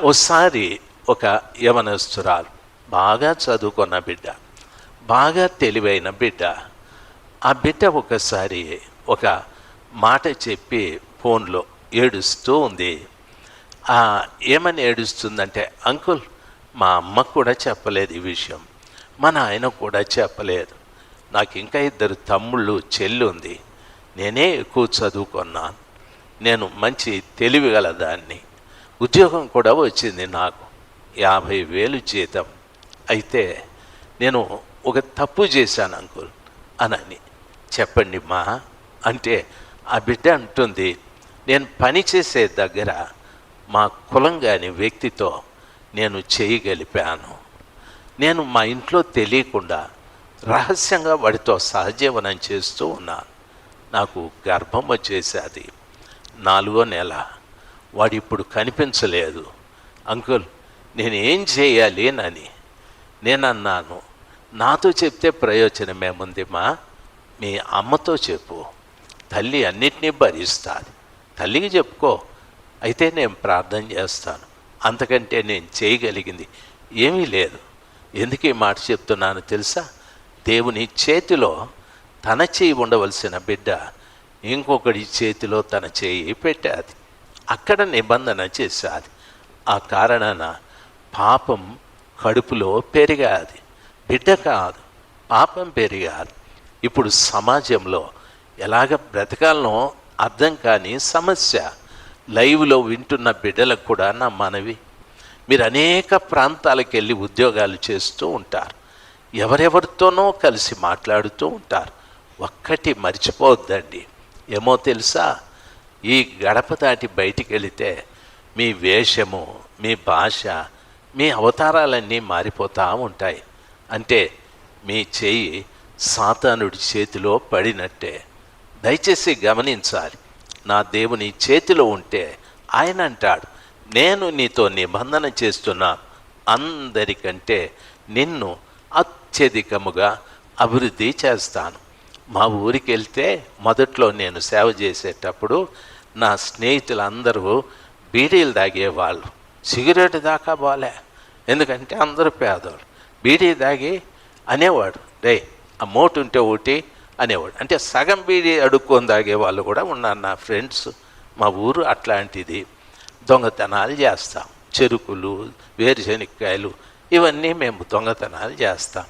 ఒకసారి ఒక యవనస్తురాలు బాగా చదువుకున్న బిడ్డ బాగా తెలివైన బిడ్డ. ఆ బిడ్డ ఒకసారి ఒక మాట చెప్పి ఫోన్లో ఏడుస్తూ ఉంది. ఆ, ఏమని ఏడుస్తుందంటే అంకుల్ మా అమ్మ కూడా చెప్పలేదు ఈ విషయం. మా నాయన కూడా చెప్పలేదు. నాకు ఇంకా ఇద్దరు తమ్ముళ్ళు చెల్లి ఉంది. నేనే ఎక్కువ చదువుకున్నాను. నేను మంచి తెలివి ఉద్యోగం కూడా వచ్చింది నాకు. యాభై వేలు జీతం. అయితే నేను ఒక తప్పు చేశాను అంకుల్ అనని. చెప్పండి మా అంటే ఆ బిడ్డ అంటుంది నేను పని చేసే దగ్గర మా కులం కాని వ్యక్తితో నేను చేయగలిపాను నేను మా ఇంట్లో తెలియకుండా రహస్యంగా వాడితో సహజీవనం చేస్తూ ఉన్నాను. నాకు గర్భం వచ్చేసేది నాలుగో నెల వాడు ఇప్పుడు కనిపించలేదు. అంకుల్ నేను ఏం చేయాలి అని నేను? అన్నాను నాతో చెప్తే ప్రయోజనమేముంది మా మీ అమ్మతో చెప్పు. తల్లి అన్నిటినీ భరిస్తుంది. తల్లికి చెప్పుకో అయితే నేను ప్రార్థన చేస్తాను. అంతకంటే నేను చేయగలిగింది ఏమీ లేదు. ఎందుకు ఈ మాట చెప్తున్నాను తెలుసా? దేవుని చేతిలో తన చేయి ఉండవలసిన బిడ్డ ఇంకొకడి చేతిలో తన చేయి పెట్టాది. అక్కడ నిబంధన చేశాది. ఆ కారణాన పాపం కడుపులో పెరిగాది. బిడ్డ కాదు పాపం పెరిగాది. ఇప్పుడు సమాజంలో ఎలాగ బ్రతకాలనో అర్థం కాని సమస్య లైవ్లో వింటున్న బిడ్డలకు కూడా నా మనవి. మీరు అనేక ప్రాంతాలకు వెళ్ళి ఉద్యోగాలు చేస్తూ ఉంటారు. ఎవరెవరితోనో కలిసి మాట్లాడుతూ ఉంటారు. ఒక్కటి మర్చిపోవద్దండి. ఏమో తెలుసా? ఈ గడప దాటి బయటికి వెళితే మీ వేషము మీ భాష మీ అవతారాలన్నీ మారిపోతూ ఉంటాయి. అంటే మీ చేయి సాతానుడి చేతిలో పడినట్టే. దయచేసి గమనించాలి. నా దేవుని చేతిలో ఉంటే ఆయన అంటాడు నేను నీతో నిబంధన చేస్తున్నా. అందరికంటే నిన్ను అత్యధికముగా అభివృద్ధి చేస్తాను. మా ఊరికి వెళ్తే మొదట్లో నేను సేవ చేసేటప్పుడు నా స్నేహితులందరూ బీడీలు తాగేవాళ్ళు. సిగరెట్ దాకా బాలే. ఎందుకంటే అందరూ పేదవాళ్ళు బీడీ తాగి అనేవాడు. రే ఆ మోటు ఉంటే ఒకటి అనేవాడు. అంటే సగం బీడీ అడుక్కొని తాగే వాళ్ళు కూడా ఉన్నారు నా ఫ్రెండ్స్. మా ఊరు అట్లాంటిది. దొంగతనాలు చేస్తాం. చెరుకులు వేరుశెనక్కాయలు ఇవన్నీ మేము దొంగతనాలు చేస్తాం.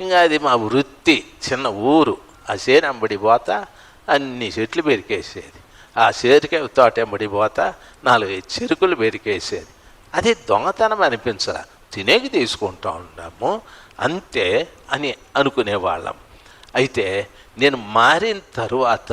ఇంకా అది మా వృత్తి. చిన్న ఊరు. ఆ సేనంబడి పోత పోతా అన్ని చెట్లు పెరికేసేది. ఆ చేరికాయ తోట ఎంబడి పోతా నాలుగైదు చెరుకులు పెరికేసేది అది దొంగతనం అనిపించరా. తినేకి తీసుకుంటా ఉన్నాము అంతే అని అనుకునేవాళ్ళం. అయితే నేను మారిన తరువాత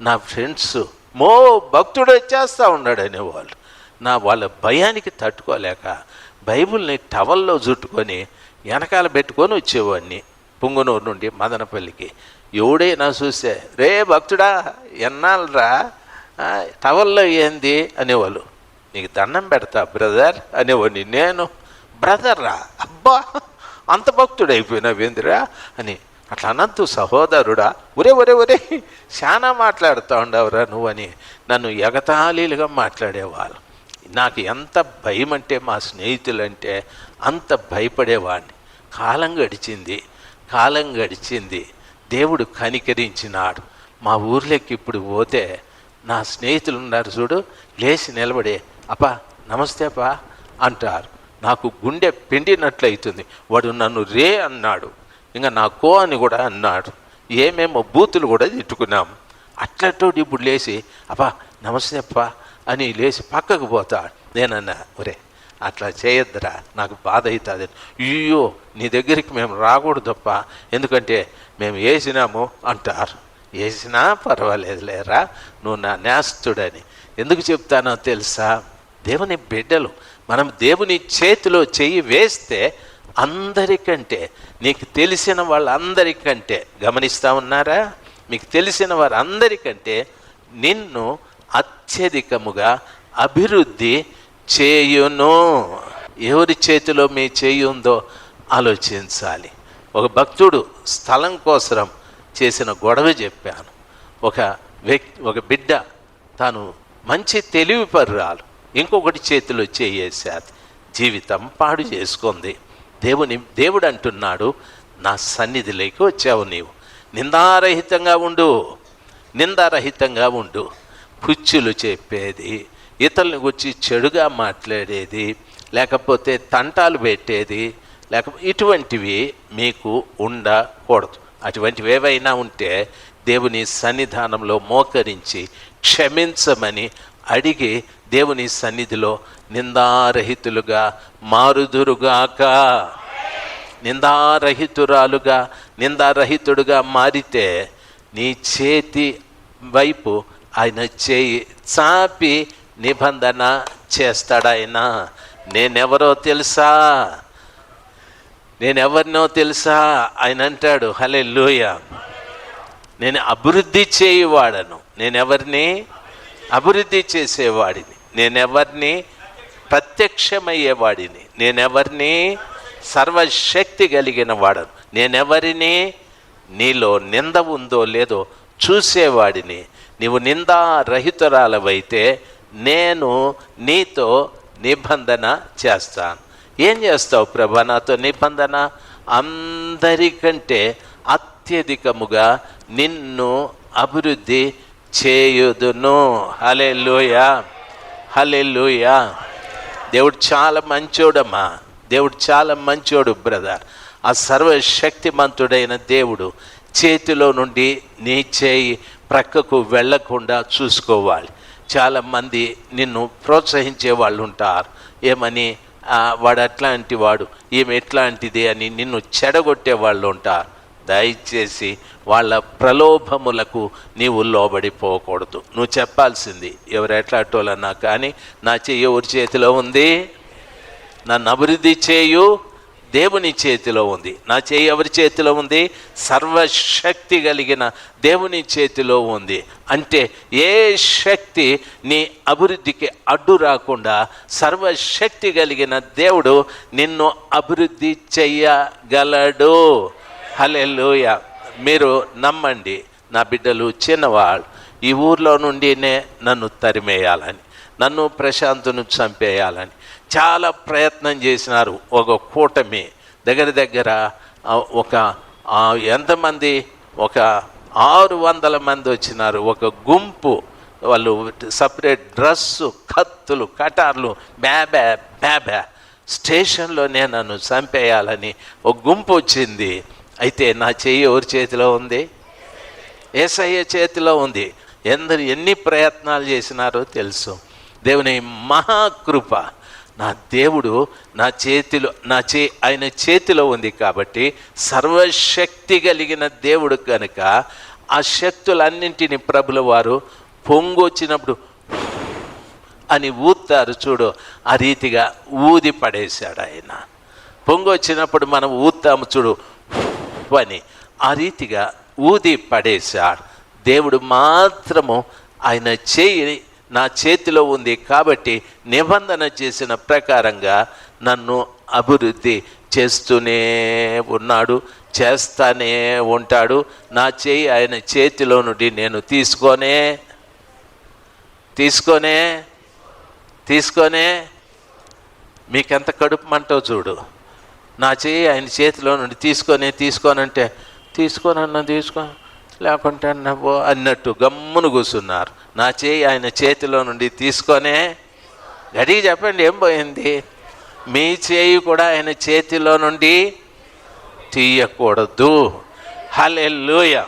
నా ఫ్రెండ్స్ మో భక్తుడు వచ్చేస్తూ ఉన్నాడు అనేవాళ్ళు. నా వాళ్ళ భయానికి తట్టుకోలేక బైబిల్ని టవల్లో చుట్టుకొని వెనకాల పెట్టుకొని వచ్చేవాడిని. పుంగనూరు నుండి మదనపల్లికి. ఎవడైనా చూస్తే రే భక్తుడా ఎన్నాళ్ళరా? టవల్లో ఏంది? అనేవాళ్ళు. నీకు దండం పెడతా బ్రదర్ అనేవాడిని. నేను బ్రదర్రా? అబ్బా అంత భక్తుడు అయిపోయినావేందిరా అని. అట్లా అనంతు సహోదరుడా. ఒరే ఒరే ఒరే చాలా మాట్లాడుతూ ఉండవురా నువ్వని నన్ను ఎగతాళీలుగా మాట్లాడేవాళ్ళు. నాకు ఎంత భయం అంటే మా స్నేహితులంటే అంత భయపడేవాడిని. కాలం గడిచింది. కాలం గడిచింది. దేవుడు కనికరించినాడు. మా ఊర్లోకి ఇప్పుడు పోతే నా స్నేహితులు ఉన్నారు చూడు లేచి నిలబడే అప్పా నమస్తే అప్పా అంటారు. నాకు గుండె పిండినట్లయితుంది. వాడు నన్ను రే అన్నాడు. ఇంకా నా కో అని కూడా అన్నాడు. ఏమేమో బూతులు కూడా తిట్టుకున్నాం. అట్లటోడు ఇప్పుడు లేచి అప్పా నమస్తే అప్పా అని లేచి పక్కకు పోతాడు నేనన్నా ఒరే అట్లా చేయొద్దురా నాకు బాధ అవుతుంది. అయ్యో నీ దగ్గరికి మేము రాకూడదప్ప ఎందుకంటే మేము వేసినాము అంటారు. వేసినా పర్వాలేదు లేరా నువ్వు నా నేస్తుడని ఎందుకు చెప్తానో తెలుసా? దేవుని బిడ్డలు మనం దేవుని చేతిలో చెయ్యి వేస్తే అందరికంటే నీకు తెలిసిన వాళ్ళందరికంటే గమనిస్తా ఉన్నారా? మీకు తెలిసిన వారందరికంటే నిన్ను అత్యధికముగా అభివృద్ధి చేయును. ఎవరి చేతిలో మీ చేయి ఉందో ఆలోచించాలి. ఒక భక్తుడు స్థలం కోసం చేసిన గొడవ చెప్పాను. ఒక వ్యక్తి ఒక బిడ్డ తాను మంచి తెలివి పర్రాలు ఇంకొకటి చేతిలో చేయేసాది జీవితం పాడు చేసుకుంది. దేవుని దేవుడు అంటున్నాడు నా సన్నిధిలోకి వచ్చావు నీవు. నిందారహితంగా ఉండు. నిందారహితంగా ఉండు. పుచ్చులు చెప్పేది. ఇతరులను గురించి చెడుగా మాట్లాడేది లేకపోతే తంటాలు పెట్టేది లేకపోతే ఇటువంటివి మీకు ఉండకూడదు. అటువంటివి ఏవైనా ఉంటే దేవుని సన్నిధానంలో మోకరించి క్షమించమని అడిగి దేవుని సన్నిధిలో నిందారహితులుగా మారుదురుగాక. నిందారహితురాలుగా నిందారహితుడుగా మారితే నీ చేతి వైపు ఆయన చేయి చాపి నిబంధన చేస్తాడాయన. నేనెవరో తెలుసా? నేనెవరినో తెలుసా? ఆయన అంటాడు హలే లూయ నేను అభివృద్ధి చేయువాడను. నేనెవరిని? అభివృద్ధి చేసేవాడిని. నేనెవరిని? ప్రత్యక్షమయ్యేవాడిని. నేనెవరిని? సర్వశక్తి కలిగిన వాడను. నేనెవరిని? నీలో నింద ఉందో లేదో చూసేవాడిని. నీవు నిందారహితురాలవైతే నేను నీతో నిబంధన చేస్తాను. ఏం చేస్తావు ప్రభా నాతో నిబంధన? అందరికంటే అత్యధికముగా నిన్ను అభివృద్ధి చేయుదును. హలే లూయ దేవుడు చాలా మంచోడమ్మా. దేవుడు చాలా మంచోడు బ్రదర్. ఆ సర్వశక్తిమంతుడైన దేవుడు చేతిలో నుండి నీ చేయి ప్రక్కకు వెళ్ళకుండా చూసుకోవాలి. చాలామంది నిన్ను ప్రోత్సహించే వాళ్ళు ఉంటారు ఏమని వాడు అట్లాంటి వాడు ఈమె ఎట్లాంటిది అని నిన్ను చెడగొట్టే వాళ్ళు ఉంటారు దయచేసి వాళ్ళ ప్రలోభములకు నీవు లోబడిపోకూడదు. నువ్వు చెప్పాల్సింది ఎవరు ఎట్లాంటోళ్ళన్నా కానీ నా చెయ్యి ఎవరి చేతిలో ఉంది? నన్ను అభివృద్ధి చేయు దేవుని చేతిలో ఉంది. నా చేయి ఎవరి చేతిలో ఉంది? సర్వశక్తి కలిగిన దేవుని చేతిలో ఉంది. అంటే ఏ శక్తి నీ అభివృద్ధికి అడ్డు రాకుండా సర్వశక్తి కలిగిన దేవుడు నిన్ను అభివృద్ధి చెయ్యగలడు. హలెలుయ మీరు నమ్మండి నా బిడ్డలు చిన్నవాళ్ళు ఈ ఊర్లో నుండినే నన్ను తరిమేయాలని. నన్ను ప్రశాంతును చంపేయాలని. చాలా ప్రయత్నం చేసినారు ఒక కూటమి. దగ్గర దగ్గర ఒక ఎంతమంది? ఒక ఆరు వందల మంది వచ్చినారు. ఒక గుంపు. వాళ్ళు సపరేట్ డ్రస్సు కత్తులు కటార్లు బ్యాబే బ్యాబే స్టేషన్లోనే నన్ను చంపేయాలని ఒక గుంపు వచ్చింది. అయితే నా చెయ్యి ఎవరి చేతిలో ఉంది? ఏసయ్య చేతిలో ఉంది. ఎందరు ఎన్ని ప్రయత్నాలు చేసినారో తెలుసు. దేవుని మహాకృప. నా దేవుడు నా చేతిలో నా చే ఆయన చేతిలో ఉంది కాబట్టి సర్వశక్తి కలిగిన దేవుడు కనుక ఆ శక్తులన్నింటినీ ప్రభుల వారు పొంగొచ్చినప్పుడు అని ఊతారు చూడు ఆ రీతిగా ఊది పడేశాడు ఆయన. పొంగొచ్చినప్పుడు మనం ఊతాము చూడు అని ఆ రీతిగా ఊది పడేశాడు. దేవుడు మాత్రము ఆయన చేయి నా చేతిలో ఉంది కాబట్టి నిబంధన చేసిన ప్రకారంగా నన్ను అభివృద్ధి చేస్తూనే ఉన్నాడు చేస్తానే ఉంటాడు. నా చేయి ఆయన చేతిలో నుండి నేను తీసుకొనే తీసుకొనే తీసుకొనే. మీకెంత కడుపు మంటో చూడు. నా చేయి ఆయన చేతిలో నుండి తీసుకొని తీసుకోనంటే తీసుకోనన్నా తీసుకో. లేకుంటే అన్నవో అన్నట్టు గమ్మును కూర్చున్నారు. నా చేయి ఆయన చేతిలో నుండి తీసుకొనే గడికి చెప్పండి ఏం పోయింది? మీ చేయి కూడా ఆయన చేతిలో నుండి తీయకూడదు. హలెల్లుయా.